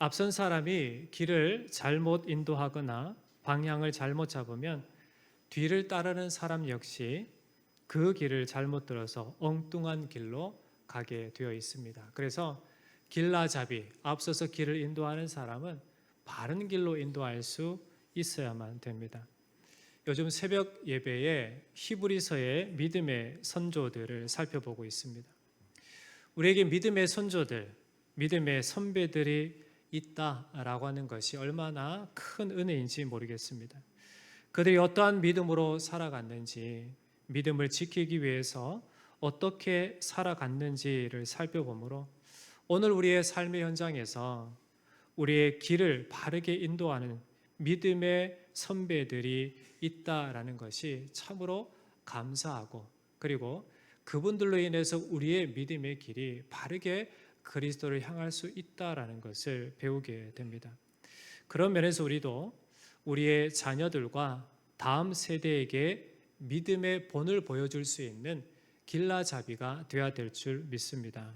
앞선 사람이 길을 잘못 인도하거나 방향을 잘못 잡으면 뒤를 따르는 사람 역시 그 길을 잘못 들어서 엉뚱한 길로 가게 되어 있습니다. 그래서 길라잡이 앞서서 길을 인도하는 사람은 바른 길로 인도할 수 있어야만 됩니다. 요즘 새벽 예배에 히브리서의 믿음의 선조들을 살펴보고 있습니다. 우리에게 믿음의 선조들, 믿음의 선배들이 있다라고 하는 것이 얼마나 큰 은혜인지 모르겠습니다. 그들이 어떠한 믿음으로 살아갔는지, 믿음을 지키기 위해서 어떻게 살아갔는지를 살펴보므로 오늘 우리의 삶의 현장에서 우리의 길을 바르게 인도하는 믿음의 선배들이 있다라는 것이 참으로 감사하고 그리고 그분들로 인해서 우리의 믿음의 길이 바르게 그리스도를 향할 수 있다라는 것을 배우게 됩니다. 그런 면에서 우리도 우리의 자녀들과 다음 세대에게 믿음의 본을 보여줄 수 있는 길라잡이가 되어야 될 줄 믿습니다.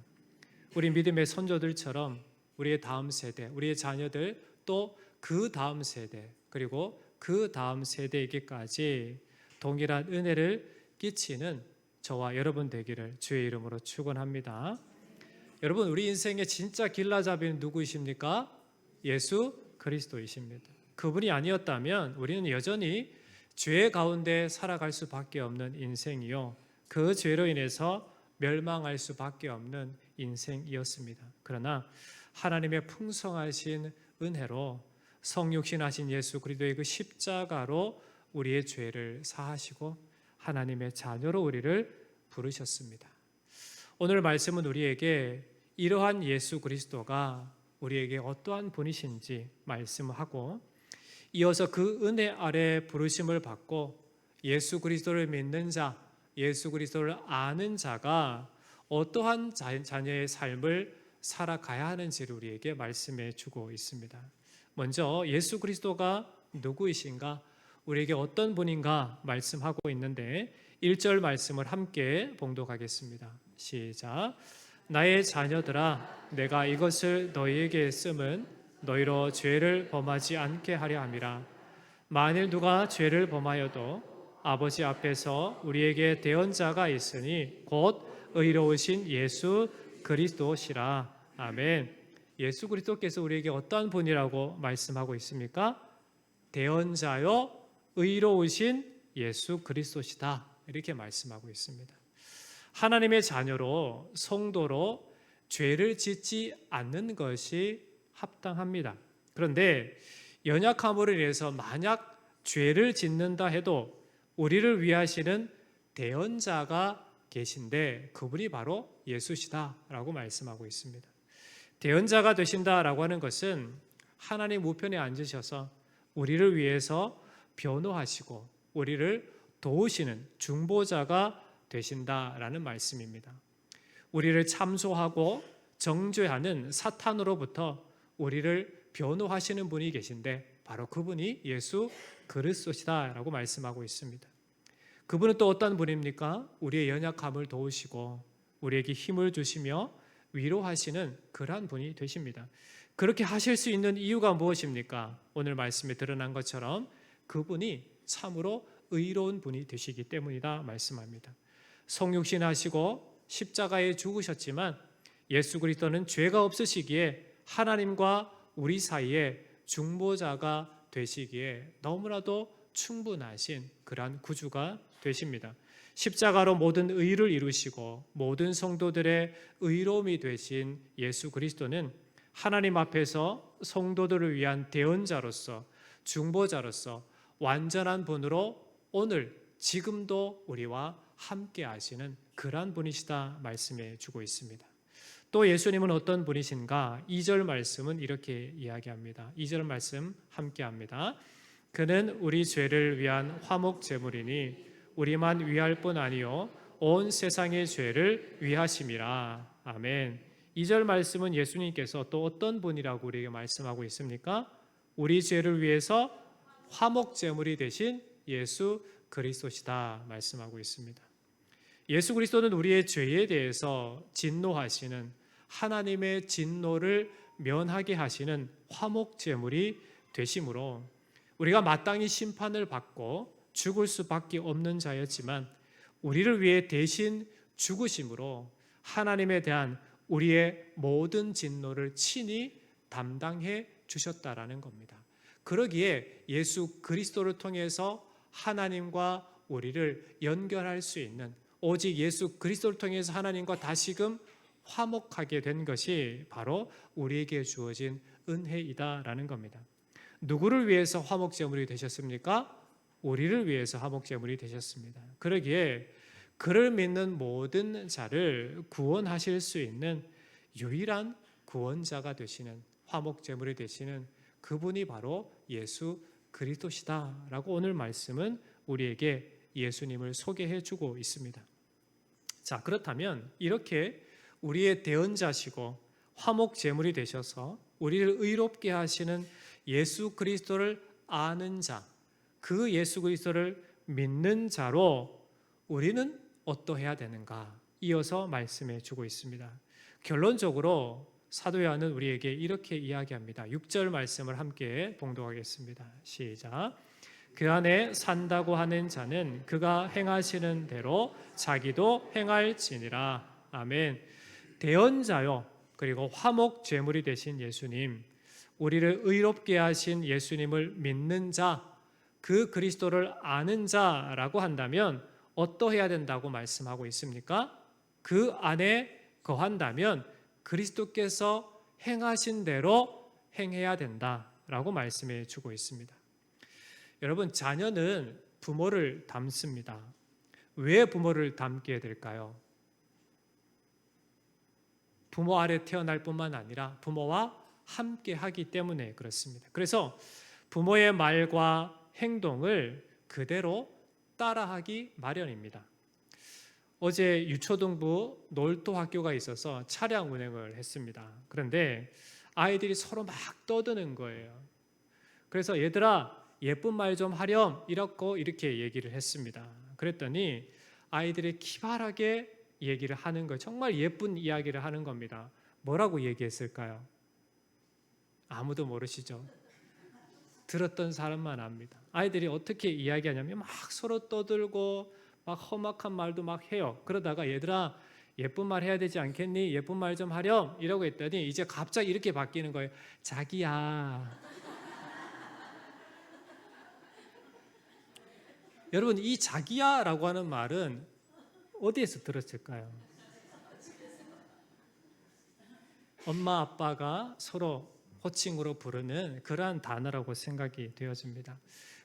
우리 믿음의 선조들처럼 우리의 다음 세대, 우리의 자녀들 또 그 다음 세대 그리고 그 다음 세대에게까지 동일한 은혜를 끼치는 저와 여러분 되기를 주의 이름으로 축원합니다. 여러분 우리 인생의 진짜 길라잡이는 누구이십니까? 예수 그리스도이십니다. 그분이 아니었다면 우리는 여전히 죄 가운데 살아갈 수밖에 없는 인생이요. 그 죄로 인해서 멸망할 수밖에 없는 인생이었습니다. 그러나 하나님의 풍성하신 은혜로 성육신하신 예수 그리스도의 그 십자가로 우리의 죄를 사하시고 하나님의 자녀로 우리를 부르셨습니다. 오늘 말씀은 우리에게 이러한 예수 그리스도가 우리에게 어떠한 분이신지 말씀하고 이어서 그 은혜 아래 부르심을 받고 예수 그리스도를 믿는 자, 예수 그리스도를 아는 자가 어떠한 자녀의 삶을 살아가야 하는지를 우리에게 말씀해 주고 있습니다. 먼저 예수 그리스도가 누구이신가? 우리에게 어떤 분인가 말씀하고 있는데 1절 말씀을 함께 봉독하겠습니다. 시작. 나의 자녀들아 내가 이것을 너희에게 쓰면 너희로 죄를 범하지 않게 하려 함이라. 만일 누가 죄를 범하여도 아버지 앞에서 우리에게 대언자가 있으니 곧 의로우신 예수 그리스도시라. 아멘. 예수 그리스도께서 우리에게 어떠한 분이라고 말씀하고 있습니까? 대언자요 의로우신 예수 그리스도시다. 이렇게 말씀하고 있습니다. 하나님의 자녀로 성도로 죄를 짓지 않는 것이 합당합니다. 그런데 연약함으로 인해서 만약 죄를 짓는다 해도 우리를 위하시는 대언자가 계신데 그분이 바로 예수시다라고 말씀하고 있습니다. 대언자가 되신다라고 하는 것은 하나님 우편에 앉으셔서 우리를 위해서 변호하시고 우리를 도우시는 중보자가 되신다라는 말씀입니다. 우리를 참소하고 정죄하는 사탄으로부터 우리를 변호하시는 분이 계신데 바로 그분이 예수 그리스도시다라고 말씀하고 있습니다. 그분은 또 어떤 분입니까? 우리의 연약함을 도우시고 우리에게 힘을 주시며 위로하시는 그러한 분이 되십니다. 그렇게 하실 수 있는 이유가 무엇입니까? 오늘 말씀에 드러난 것처럼 그분이 참으로 의로운 분이 되시기 때문이다 말씀합니다. 성육신 하시고 십자가에 죽으셨지만 예수 그리스도는 죄가 없으시기에 하나님과 우리 사이에 중보자가 되시기에 너무나도 충분하신 그러한 구주가 되십니다. 십자가로 모든 의를 이루시고 모든 성도들의 의로움이 되신 예수 그리스도는 하나님 앞에서 성도들을 위한 대언자로서 중보자로서 완전한 분으로 오늘 지금도 우리와 함께 하시는 그러한 분이시다 말씀해 주고 있습니다. 또 예수님은 어떤 분이신가? 2절 말씀은 이렇게 이야기합니다. 2절 말씀 함께 합니다. 그는 우리 죄를 위한 화목 제물이니 우리만 위할 뿐 아니요 온 세상의 죄를 위하심이라. 아멘. 2절 말씀은 예수님께서 또 어떤 분이라고 우리에게 말씀하고 있습니까? 우리 죄를 위해서 화목 제물이 되신 예수 그리스도시다 말씀하고 있습니다. 예수 그리스도는 우리의 죄에 대해서 진노하시는 하나님의 진노를 면하게 하시는 화목 제물이 되심으로 우리가 마땅히 심판을 받고 죽을 수밖에 없는 자였지만 우리를 위해 대신 죽으심으로 하나님에 대한 우리의 모든 진노를 친히 담당해 주셨다라는 겁니다. 그러기에 예수 그리스도를 통해서 하나님과 우리를 연결할 수 있는 오직 예수 그리스도를 통해서 하나님과 다시금 화목하게 된 것이 바로 우리에게 주어진 은혜이다라는 겁니다. 누구를 위해서 화목 제물이 되셨습니까? 우리를 위해서 화목 제물이 되셨습니다. 그러기에 그를 믿는 모든 자를 구원하실 수 있는 유일한 구원자가 되시는 화목 제물이 되시는 그분이 바로 예수 그리스도시다라고 오늘 말씀은 우리에게 예수님을 소개해 주고 있습니다. 자, 그렇다면 이렇게 우리의 대언자시고 화목 제물이 되셔서 우리를 의롭게 하시는 예수 그리스도를 아는 자, 그 예수 그리스도를 믿는 자로 우리는 어떠해야 되는가? 이어서 말씀해 주고 있습니다. 결론적으로 사도 요한은 우리에게 이렇게 이야기합니다. 6절 말씀을 함께 봉독하겠습니다. 시작. 그 안에 산다고 하는 자는 그가 행하시는 대로 자기도 행할지니라. 아멘. 대언자요. 그리고 화목 제물이 되신 예수님, 우리를 의롭게 하신 예수님을 믿는 자, 그 그리스도를 아는 자라고 한다면 어떠해야 된다고 말씀하고 있습니까? 그 안에 거한다면 그리스도께서 행하신 대로 행해야 된다라고 말씀해 주고 있습니다. 여러분, 자녀는 부모를 닮습니다. 왜 부모를 닮게 될까요? 부모 아래 태어날 뿐만 아니라 부모와 함께 하기 때문에 그렇습니다. 그래서 부모의 말과 행동을 그대로 따라하기 마련입니다. 어제 유초등부 놀토 학교가 있어서 차량 운행을 했습니다. 그런데 아이들이 서로 막 떠드는 거예요. 그래서 얘들아 예쁜 말 좀 하렴 이렇고 이렇게 얘기를 했습니다. 그랬더니 아이들이 기발하게 얘기를 하는 거 정말 예쁜 이야기를 하는 겁니다. 뭐라고 얘기했을까요? 아무도 모르시죠? 들었던 사람만 압니다. 아이들이 어떻게 이야기하냐면 막 서로 떠들고 막 험악한 말도 막 해요. 그러다가 얘들아 예쁜 말 해야 되지 않겠니? 예쁜 말 좀 하렴 이러고 했더니 이제 갑자기 이렇게 바뀌는 거예요. 자기야. 여러분 이 자기야라고 하는 말은 어디에서 들었을까요? 엄마 아빠가 서로 호칭으로 부르는 그러한 단어라고 생각이 되어집니다.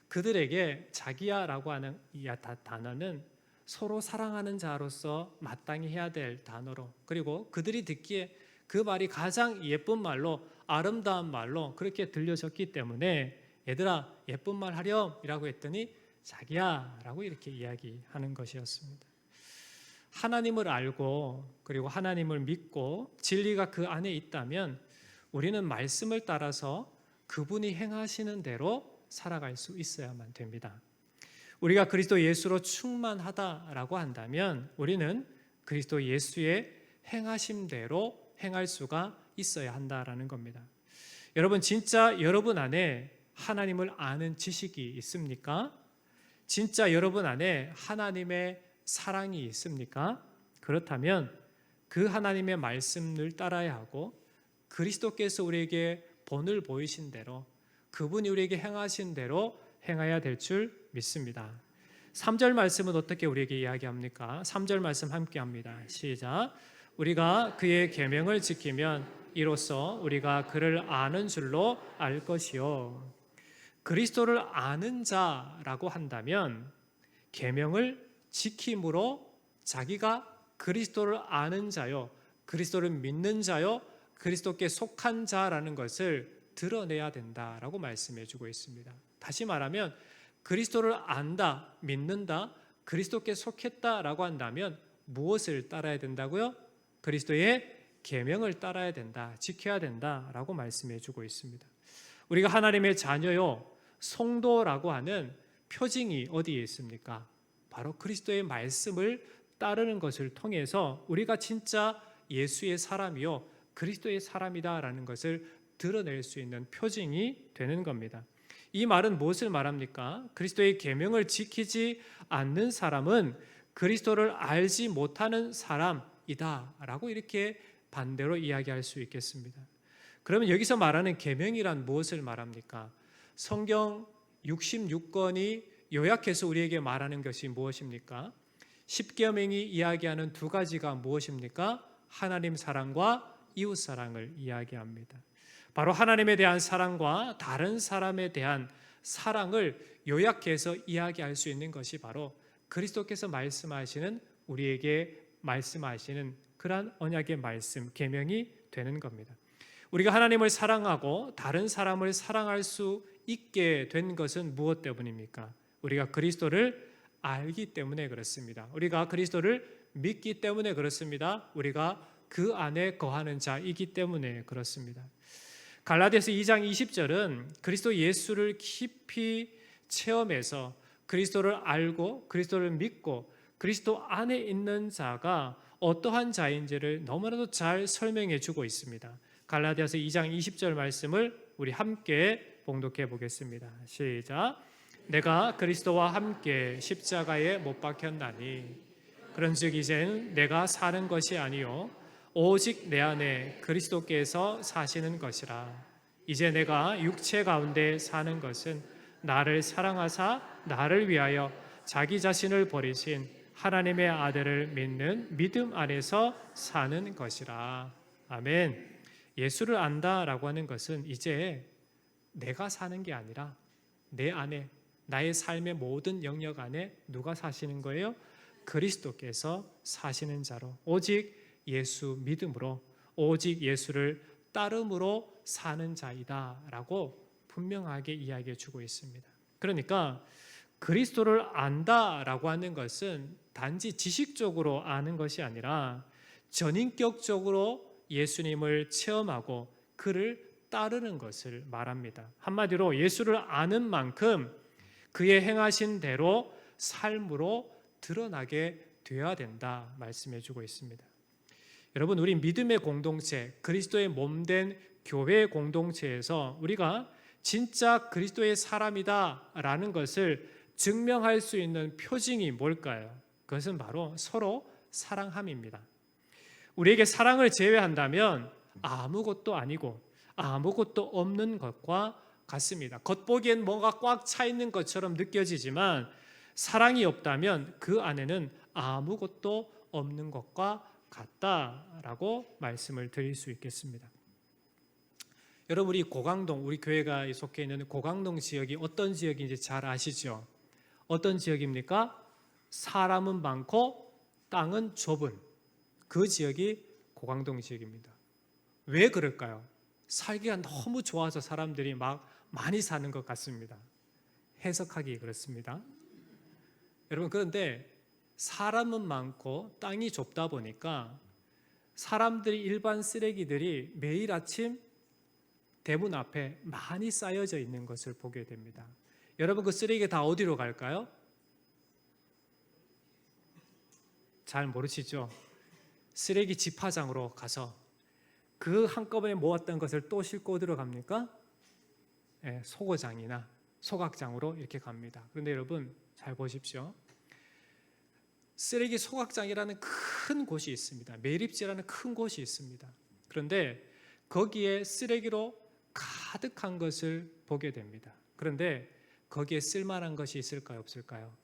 그들에게 자기야라고 하는 이 단어는 서로 사랑하는 자로서 마땅히 해야 될 단어로 그리고 그들이 듣기에 그 말이 가장 예쁜 말로 아름다운 말로 그렇게 들려졌기 때문에 얘들아 예쁜 말 하렴이라고 했더니 자기야 라고 이렇게 이야기하는 것이었습니다. 하나님을 알고 그리고 하나님을 믿고 진리가 그 안에 있다면 우리는 말씀을 따라서 그분이 행하시는 대로 살아갈 수 있어야만 됩니다. 우리가 그리스도 예수로 충만하다라고 한다면 우리는 그리스도 예수의 행하심대로 행할 수가 있어야 한다라는 겁니다. 여러분 진짜 여러분 안에 하나님을 아는 지식이 있습니까? 진짜 여러분 안에 하나님의 사랑이 있습니까? 그렇다면 그 하나님의 말씀을 따라야 하고 그리스도께서 우리에게 본을 보이신 대로 그분이 우리에게 행하신 대로 행해야 될 줄 믿습니다. 3절 말씀은 어떻게 우리에게 이야기합니까? 3절 말씀 함께 합니다. 시작. 우리가 그의 계명을 지키면 이로써 우리가 그를 아는 줄로 알 것이요. 그리스도를 아는 자라고 한다면 계명을 지킴으로 자기가 그리스도를 아는 자요, 그리스도를 믿는 자요, 그리스도께 속한 자라는 것을 드러내야 된다라고 말씀해 주고 있습니다. 다시 말하면 그리스도를 안다, 믿는다, 그리스도께 속했다라고 한다면 무엇을 따라야 된다고요? 그리스도의 계명을 따라야 된다, 지켜야 된다라고 말씀해 주고 있습니다. 우리가 하나님의 자녀요, 성도라고 하는 표징이 어디에 있습니까? 바로 그리스도의 말씀을 따르는 것을 통해서 우리가 진짜 예수의 사람이요, 그리스도의 사람이다라는 것을 드러낼 수 있는 표징이 되는 겁니다. 이 말은 무엇을 말합니까? 그리스도의 계명을 지키지 않는 사람은 그리스도를 알지 못하는 사람이다라고 이렇게 반대로 이야기할 수 있겠습니다. 그러면 여기서 말하는 계명이란 무엇을 말합니까? 성경 66권이 요약해서 우리에게 말하는 것이 무엇입니까? 십계명이 이야기하는 두 가지가 무엇입니까? 하나님 사랑과 이웃 사랑을 이야기합니다. 바로 하나님에 대한 사랑과 다른 사람에 대한 사랑을 요약해서 이야기할 수 있는 것이 바로 그리스도께서 말씀하시는 우리에게 말씀하시는 그러한 언약의 말씀 계명이 되는 겁니다. 우리가 하나님을 사랑하고 다른 사람을 사랑할 수 있게 된 것은 무엇 때문입니까? 우리가 그리스도를 알기 때문에 그렇습니다. 우리가 그리스도를 믿기 때문에 그렇습니다. 우리가 그 안에 거하는 자이기 때문에 그렇습니다. 갈라디아서 2장 20절은 그리스도 예수를 깊이 체험해서 그리스도를 알고 그리스도를 믿고 그리스도 안에 있는 자가 어떠한 자인지를 너무나도 잘 설명해 주고 있습니다. 갈라디아서 2장 20절 말씀을 우리 함께 봉독해 보겠습니다. 시작. 내가 그리스도와 함께 십자가에 못 박혔나니 그런즉 이젠 내가 사는 것이 아니요 오직 내 안에 그리스도께서 사시는 것이라 이제 내가 육체 가운데 사는 것은 나를 사랑하사 나를 위하여 자기 자신을 버리신 하나님의 아들을 믿는 믿음 안에서 사는 것이라 아멘. 예수를 안다라고 하는 것은 이제 내가 사는 게 아니라 내 안에 나의 삶의 모든 영역 안에 누가 사시는 거예요? 그리스도께서 사시는 자로 오직 예수 믿음으로 오직 예수를 따름으로 사는 자이다라고 분명하게 이야기해 주고 있습니다. 그러니까 그리스도를 안다라고 하는 것은 단지 지식적으로 아는 것이 아니라 전인격적으로 예수님을 체험하고 그를 따르는 것을 말합니다. 한마디로 예수를 아는 만큼 그의 행하신 대로 삶으로 드러나게 되어야 된다 말씀해 주고 있습니다. 여러분 우리 믿음의 공동체 그리스도의 몸된 교회 공동체에서 우리가 진짜 그리스도의 사람이다라는 것을 증명할 수 있는 표징이 뭘까요? 그것은 바로 서로 사랑함입니다. 우리에게 사랑을 제외한다면 아무것도 아니고 아무것도 없는 것과 같습니다. 겉보기엔 뭔가 꽉 차 있는 것처럼 느껴지지만 사랑이 없다면 그 안에는 아무것도 없는 것과 같다라고 말씀을 드릴 수 있겠습니다. 여러분 우리 고강동 우리 교회가 속해 있는 고강동 지역이 어떤 지역인지 잘 아시죠? 어떤 지역입니까? 사람은 많고 땅은 좁은 그 지역이 고강동 지역입니다. 왜 그럴까요? 살기가 너무 좋아서 사람들이 막 많이 사는 것 같습니다. 해석하기 그렇습니다. 여러분 그런데 사람은 많고 땅이 좁다 보니까 사람들이 일반 쓰레기들이 매일 아침 대문 앞에 많이 쌓여져 있는 것을 보게 됩니다. 여러분 그 쓰레기 다 어디로 갈까요? 잘 모르시죠? 쓰레기 집화장으로 가서 그 한꺼번에 모았던 것을 또 싣고 들어갑니까? 네, 소고장이나 소각장으로 이렇게 갑니다. 그런데 여러분 잘 보십시오. 쓰레기 소각장이라는 큰 곳이 있습니다. 매립지라는 큰 곳이 있습니다. 그런데 거기에 쓰레기로 가득한 것을 보게 됩니다. 그런데 거기에 쓸만한 것이 있을까요? 없을까요?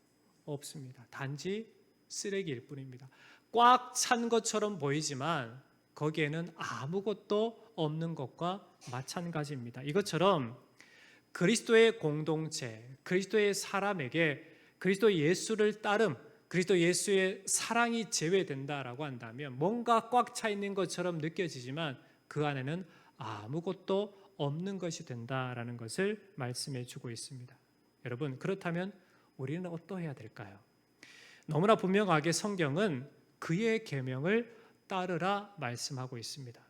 없습니다. 단지 쓰레기일 뿐입니다. 꽉 찬 것처럼 보이지만 거기에는 아무것도 없는 것과 마찬가지입니다. 이것처럼 그리스도의 공동체, 그리스도의 사람에게 그리스도 예수를 따름, 그리스도 예수의 사랑이 제외된다라고 한다면 뭔가 꽉 차 있는 것처럼 느껴지지만 그 안에는 아무것도 없는 것이 된다라는 것을 말씀해 주고 있습니다. 여러분, 그렇다면 우리는 어떠해야 될까요? 너무나 분명하게 성경은 그의 계명을 따르라 말씀하고 있습니다.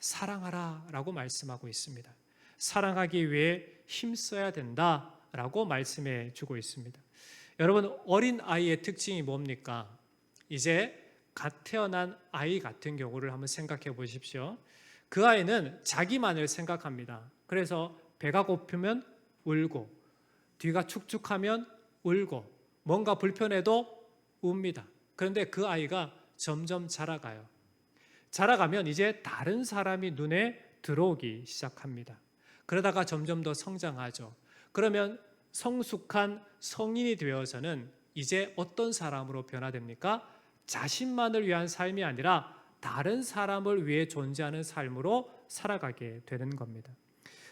사랑하라 라고 말씀하고 있습니다. 사랑하기 위해 힘써야 된다 라고 말씀해 주고 있습니다. 여러분 어린 아이의 특징이 뭡니까? 이제 갓 태어난 아이 같은 경우를 한번 생각해 보십시오. 그 아이는 자기만을 생각합니다. 그래서 배가 고프면 울고 뒤가 축축하면 울고 뭔가 불편해도 웁니다. 그런데 그 아이가 점점 자라가요. 자라가면 이제 다른 사람이 눈에 들어오기 시작합니다. 그러다가 점점 더 성장하죠. 그러면 성숙한 성인이 되어서는 이제 어떤 사람으로 변화됩니까? 자신만을 위한 삶이 아니라 다른 사람을 위해 존재하는 삶으로 살아가게 되는 겁니다.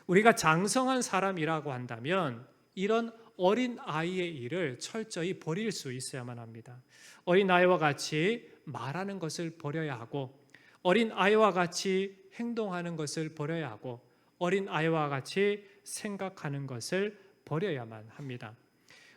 우리가 장성한 사람이라고 한다면 이런 어린 아이의 일을 철저히 버릴 수 있어야만 합니다. 어린 아이와 같이 말하는 것을 버려야 하고 어린 아이와 같이 행동하는 것을 버려야 하고 어린 아이와 같이 생각하는 것을 버려야만 합니다.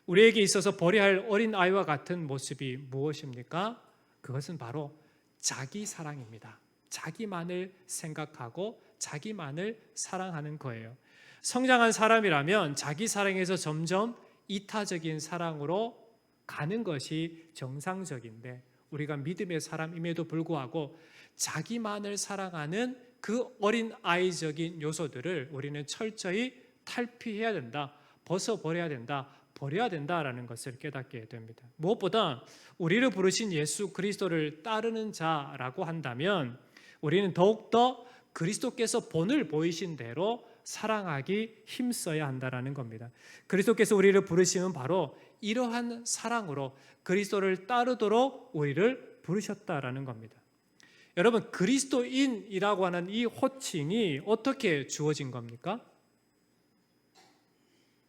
우리에게 있어서 버려야 할 어린 아이와 같은 모습이 무엇입니까? 그것은 바로 자기 사랑입니다. 자기만을 생각하고 자기만을 사랑하는 거예요. 성장한 사람이라면 자기 사랑에서 점점 이타적인 사랑으로 가는 것이 정상적인데 우리가 믿음의 사람임에도 불구하고 자기만을 사랑하는 그 어린 아이적인 요소들을 우리는 철저히 탈피해야 된다. 벗어버려야 된다. 버려야 된다라는 것을 깨닫게 됩니다. 무엇보다 우리를 부르신 예수 그리스도를 따르는 자라고 한다면 우리는 더욱더 그리스도께서 본을 보이신 대로 사랑하기 힘써야 한다라는 겁니다. 그리스도께서 우리를 부르시면 바로 이러한 사랑으로 그리스도를 따르도록 우리를 부르셨다라는 겁니다. 여러분 그리스도인이라고 하는 이 호칭이 어떻게 주어진 겁니까?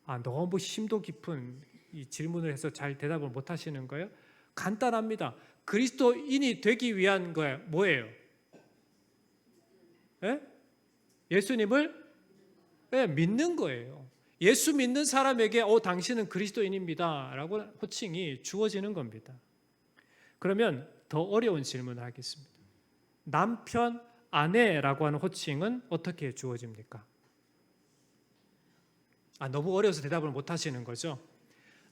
아 너무 심도 깊은 이 질문을 해서 잘 대답을 못 하시는 거예요? 간단합니다. 그리스도인이 되기 위한 거예요. 뭐예요? 예? 예수님을 예, 믿는 거예요. 예수 믿는 사람에게 어 당신은 그리스도인입니다라고 호칭이 주어지는 겁니다. 그러면 더 어려운 질문을 하겠습니다. 남편, 아내라고 하는 호칭은 어떻게 주어집니까? 아, 너무 어려워서 대답을 못 하시는 거죠.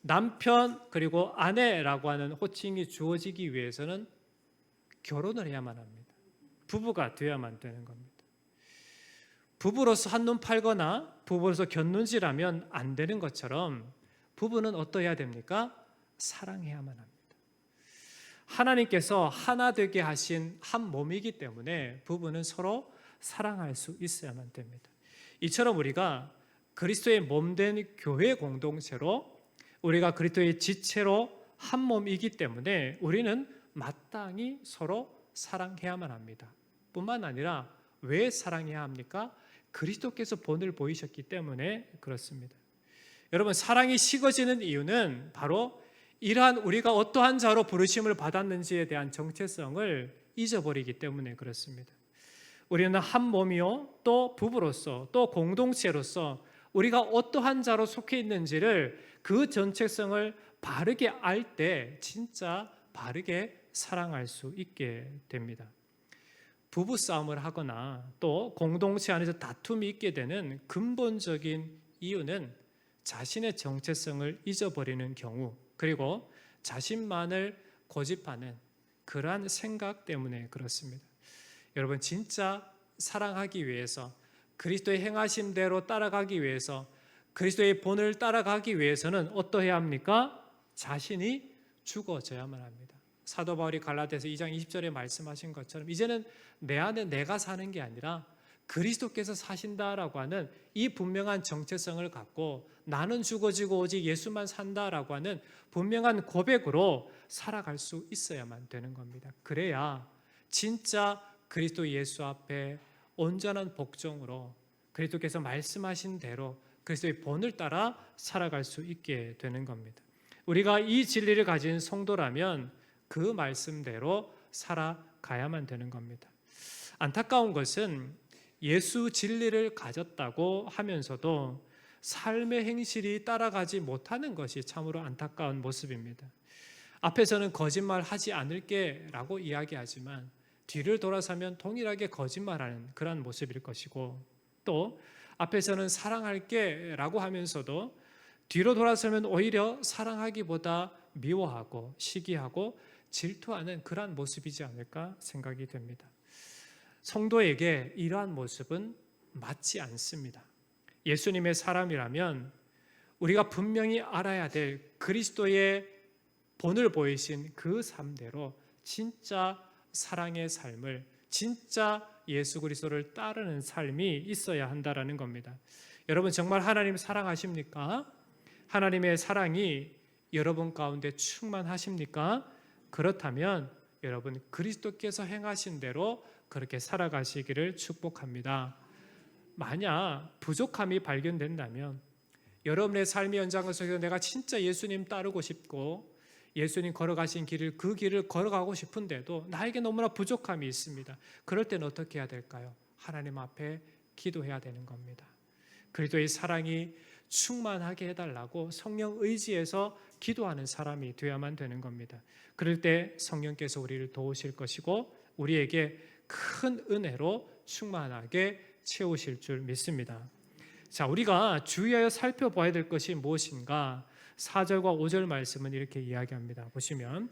남편 그리고 아내라고 하는 호칭이 주어지기 위해서는 결혼을 해야만 합니다. 부부가 되어야만 되는 겁니다. 부부로서 한눈 팔거나 부부로서 곁눈질하면 안 되는 것처럼 부부는 어떠해야 됩니까? 사랑해야만 합니다. 하나님께서 하나 되게 하신 한 몸이기 때문에 부부는 서로 사랑할 수 있어야만 됩니다. 이처럼 우리가 그리스도의 몸된 교회 공동체로 우리가 그리스도의 지체로 한 몸이기 때문에 우리는 마땅히 서로 사랑해야만 합니다. 뿐만 아니라 왜 사랑해야 합니까? 그리스도께서 본을 보이셨기 때문에 그렇습니다. 여러분 사랑이 식어지는 이유는 바로 이러한 우리가 어떠한 자로 부르심을 받았는지에 대한 정체성을 잊어버리기 때문에 그렇습니다. 우리는 한 몸이요 또 부부로서 또 공동체로서 우리가 어떠한 자로 속해 있는지를 그 정체성을 바르게 알 때 진짜 바르게 사랑할 수 있게 됩니다. 부부 싸움을 하거나 또 공동체 안에서 다툼이 있게 되는 근본적인 이유는 자신의 정체성을 잊어버리는 경우 그리고 자신만을 고집하는 그러한 생각 때문에 그렇습니다. 여러분 진짜 사랑하기 위해서 그리스도의 행하심대로 따라가기 위해서 그리스도의 본을 따라가기 위해서는 어떠해야 합니까? 자신이 죽어져야만 합니다. 사도 바울이 갈라디아서 2장 20절에 말씀하신 것처럼 이제는 내 안에 내가 사는 게 아니라 그리스도께서 사신다라고 하는 이 분명한 정체성을 갖고 나는 죽어지고 오직 예수만 산다라고 하는 분명한 고백으로 살아갈 수 있어야만 되는 겁니다. 그래야 진짜 그리스도 예수 앞에 온전한 복종으로 그리스도께서 말씀하신 대로 그리스도의 본을 따라 살아갈 수 있게 되는 겁니다. 우리가 이 진리를 가진 성도라면 그 말씀대로 살아가야만 되는 겁니다. 안타까운 것은 예수 진리를 가졌다고 하면서도 삶의 행실이 따라가지 못하는 것이 참으로 안타까운 모습입니다. 앞에서는 거짓말 하지 않을게 라고 이야기하지만 뒤를 돌아서면 동일하게 거짓말하는 그런 모습일 것이고 또 앞에서는 사랑할게 라고 하면서도 뒤로 돌아서면 오히려 사랑하기보다 미워하고 시기하고 질투하는 그러한 모습이지 않을까 생각이 됩니다. 성도에게 이러한 모습은 맞지 않습니다. 예수님의 사람이라면 우리가 분명히 알아야 될 그리스도의 본을 보이신 그 삶대로 진짜 사랑의 삶을 진짜 예수 그리스도를 따르는 삶이 있어야 한다라는 겁니다. 여러분 정말 하나님 사랑하십니까? 하나님의 사랑이 여러분 가운데 충만하십니까? 그렇다면 여러분 그리스도께서 행하신 대로 그렇게 살아가시기를 축복합니다. 만약 부족함이 발견된다면 여러분의 삶의 현장 속에서 내가 진짜 예수님 따르고 싶고 예수님 걸어가신 길을 그 길을 걸어가고 싶은데도 나에게 너무나 부족함이 있습니다. 그럴 때는 어떻게 해야 될까요? 하나님 앞에 기도해야 되는 겁니다. 그리스도의 사랑이 충만하게 해달라고 성령 의지에서 기도하는 사람이 되어야만 되는 겁니다. 그럴 때 성령께서 우리를 도우실 것이고 우리에게 큰 은혜로 충만하게 채우실 줄 믿습니다. 자, 우리가 주의하여 살펴봐야 될 것이 무엇인가? 4절과 5절 말씀은 이렇게 이야기합니다. 보시면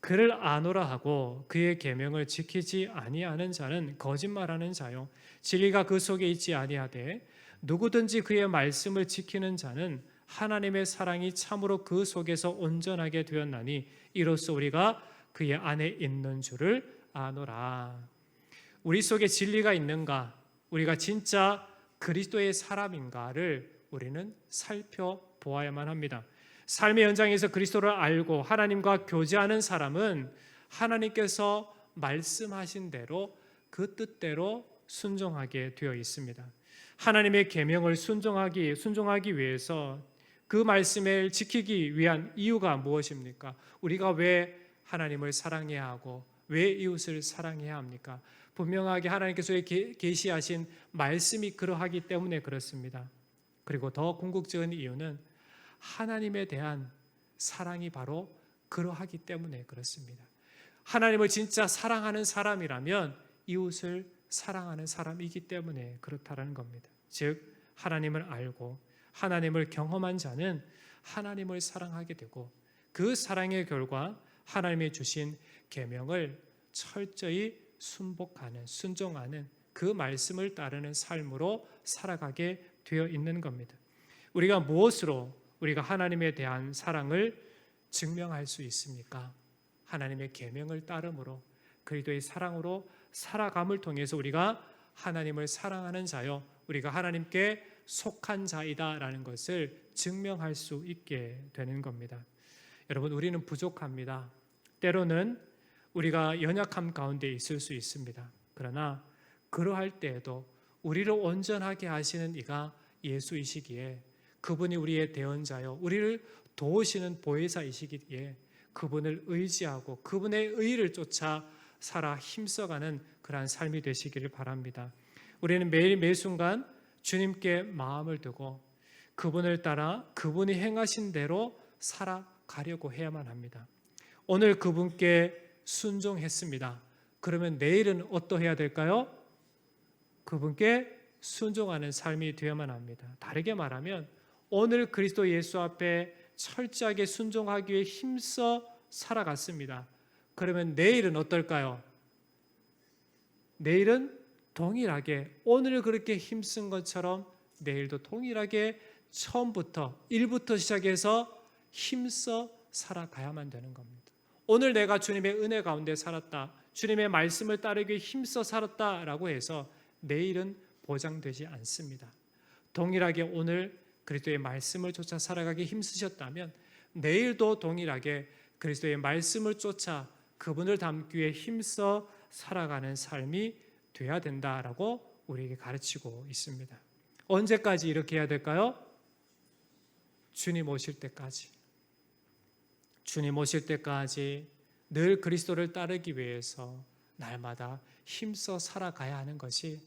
그를 아노라 하고 그의 계명을 지키지 아니하는 자는 거짓말하는 자요 진리가 그 속에 있지 아니하되 누구든지 그의 말씀을 지키는 자는 하나님의 사랑이 참으로 그 속에서 온전하게 되었나니 이로써 우리가 그의 안에 있는 줄을 아노라. 우리 속에 진리가 있는가? 우리가 진짜 그리스도의 사람인가를 우리는 살펴보아야만 합니다. 삶의 현장에서 그리스도를 알고 하나님과 교제하는 사람은 하나님께서 말씀하신 대로 그 뜻대로 순종하게 되어 있습니다. 하나님의 계명을 순종하기 순종하기 위해서 그 말씀을 지키기 위한 이유가 무엇입니까? 우리가 왜 하나님을 사랑해야 하고 왜 이웃을 사랑해야 합니까? 분명하게 하나님께서 계시하신 말씀이 그러하기 때문에 그렇습니다. 그리고 더 궁극적인 이유는 하나님에 대한 사랑이 바로 그러하기 때문에 그렇습니다. 하나님을 진짜 사랑하는 사람이라면 이웃을 사랑하는 사람이기 때문에 그렇다라는 겁니다. 즉 하나님을 알고 하나님을 경험한 자는 하나님을 사랑하게 되고 그 사랑의 결과 하나님이 주신 계명을 철저히 순복하는 순종하는 그 말씀을 따르는 삶으로 살아가게 되어 있는 겁니다. 우리가 무엇으로 우리가 하나님에 대한 사랑을 증명할 수 있습니까? 하나님의 계명을 따름으로 그리스도의 사랑으로 살아감을 통해서 우리가 하나님을 사랑하는 자요 우리가 하나님께 속한 자이다라는 것을 증명할 수 있게 되는 겁니다. 여러분 우리는 부족합니다. 때로는 우리가 연약함 가운데 있을 수 있습니다. 그러나 그러할 때에도 우리를 온전하게 하시는 이가 예수이시기에 그분이 우리의 대언자요 우리를 도우시는 보혜사이시기에 그분을 의지하고 그분의 의를 쫓아 살아 힘써가는 그러한 삶이 되시기를 바랍니다. 우리는 매일 매 순간 주님께 마음을 두고 그분을 따라 그분이 행하신 대로 살아가려고 해야만 합니다. 오늘 그분께 순종했습니다. 그러면 내일은 어떠해야 될까요? 그분께 순종하는 삶이 되어야만 합니다. 다르게 말하면 오늘 그리스도 예수 앞에 철저하게 순종하기 위해 힘써 살아갔습니다. 그러면 내일은 어떨까요? 내일은 동일하게 오늘 그렇게 힘쓴 것처럼 내일도 동일하게 처음부터 일부터 시작해서 힘써 살아가야만 되는 겁니다. 오늘 내가 주님의 은혜 가운데 살았다. 주님의 말씀을 따르기 힘써 살았다라고 해서 내일은 보장되지 않습니다. 동일하게 오늘 그리스도의 말씀을 쫓아 살아가기 힘쓰셨다면 내일도 동일하게 그리스도의 말씀을 쫓아 그분을 담기 위해 힘써 살아가는 삶이 돼야 된다라고 우리에게 가르치고 있습니다. 언제까지 이렇게 해야 될까요? 주님 오실 때까지. 주님 오실 때까지 늘 그리스도를 따르기 위해서 날마다 힘써 살아가야 하는 것이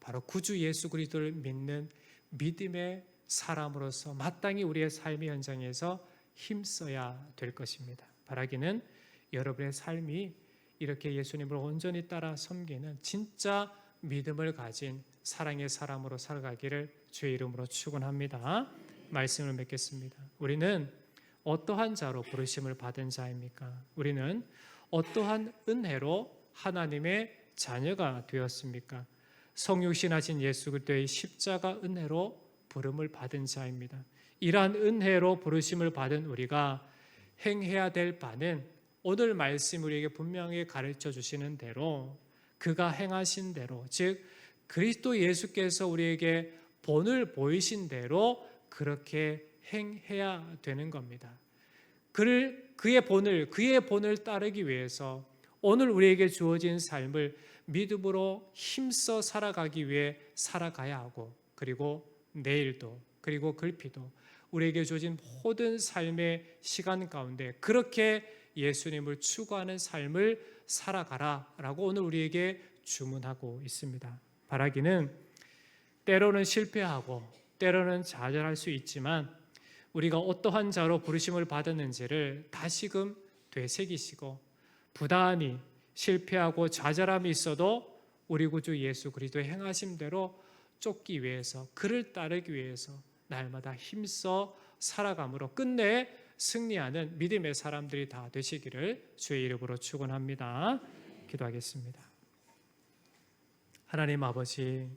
바로 구주 예수 그리스도를 믿는 믿음의 사람으로서 마땅히 우리의 삶의 현장에서 힘써야 될 것입니다. 바라기는 여러분의 삶이 이렇게 예수님을 온전히 따라 섬기는 진짜 믿음을 가진 사랑의 사람으로 살아가기를 주의 이름으로 축원합니다. 말씀을 맺겠습니다. 우리는 어떠한 자로 부르심을 받은 자입니까? 우리는 어떠한 은혜로 하나님의 자녀가 되었습니까? 성육신하신 예수 그리스도의 십자가 은혜로 부름을 받은 자입니다. 이러한 은혜로 부르심을 받은 우리가 행해야 될 바는 오늘 말씀 우리에게 분명히 가르쳐 주시는 대로 그가 행하신 대로 즉 그리스도 예수께서 우리에게 본을 보이신 대로 그렇게 행해야 되는 겁니다. 그를 그의 본을 그의 본을 따르기 위해서 오늘 우리에게 주어진 삶을 믿음으로 힘써 살아가기 위해 살아가야 하고 그리고 내일도 그리고 글피도 우리에게 주어진 모든 삶의 시간 가운데 그렇게 예수님을 추구하는 삶을 살아가라라고 오늘 우리에게 주문하고 있습니다. 바라기는 때로는 실패하고 때로는 좌절할 수 있지만 우리가 어떠한 자로 부르심을 받았는지를 다시금 되새기시고 부단히 실패하고 좌절함이 있어도 우리 구주 예수 그리스도의 행하심대로 쫓기 위해서 그를 따르기 위해서 날마다 힘써 살아감으로 끝내 승리하는 믿음의 사람들이 다 되시기를 주의 이름으로 축원합니다. 기도하겠습니다. 하나님 아버지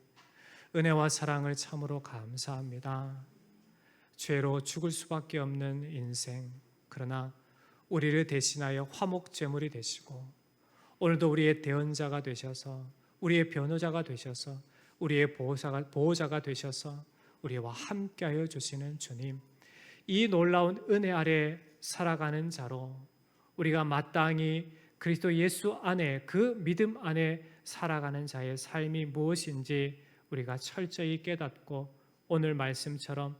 은혜와 사랑을 참으로 감사합니다. 죄로 죽을 수밖에 없는 인생. 그러나 우리를 대신하여 화목 제물이 되시고 오늘도 우리의 대언자가 되셔서 우리의 변호자가 되셔서 우리의 보호자가, 보호자가 되셔서 우리와 함께하여 주시는 주님 이 놀라운 은혜 아래 살아가는 자로 우리가 마땅히 그리스도 예수 안에 그 믿음 안에 살아가는 자의 삶이 무엇인지 우리가 철저히 깨닫고 오늘 말씀처럼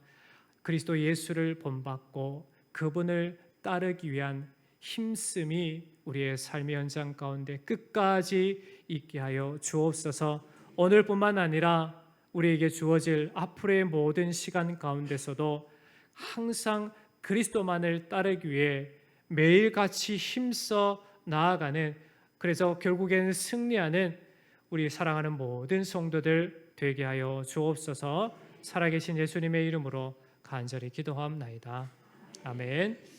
그리스도 예수를 본받고 그분을 따르기 위한 힘씀이 우리의 삶의 현장 가운데 끝까지 있게 하여 주옵소서. 오늘뿐만 아니라 우리에게 주어질 앞으로의 모든 시간 가운데서도 항상 그리스도만을 따르기 위해 매일같이 힘써 나아가는 그래서 결국에는 승리하는 우리 사랑하는 모든 성도들 되게 하여 주옵소서. 살아계신 예수님의 이름으로 간절히 기도함나이다. 아멘.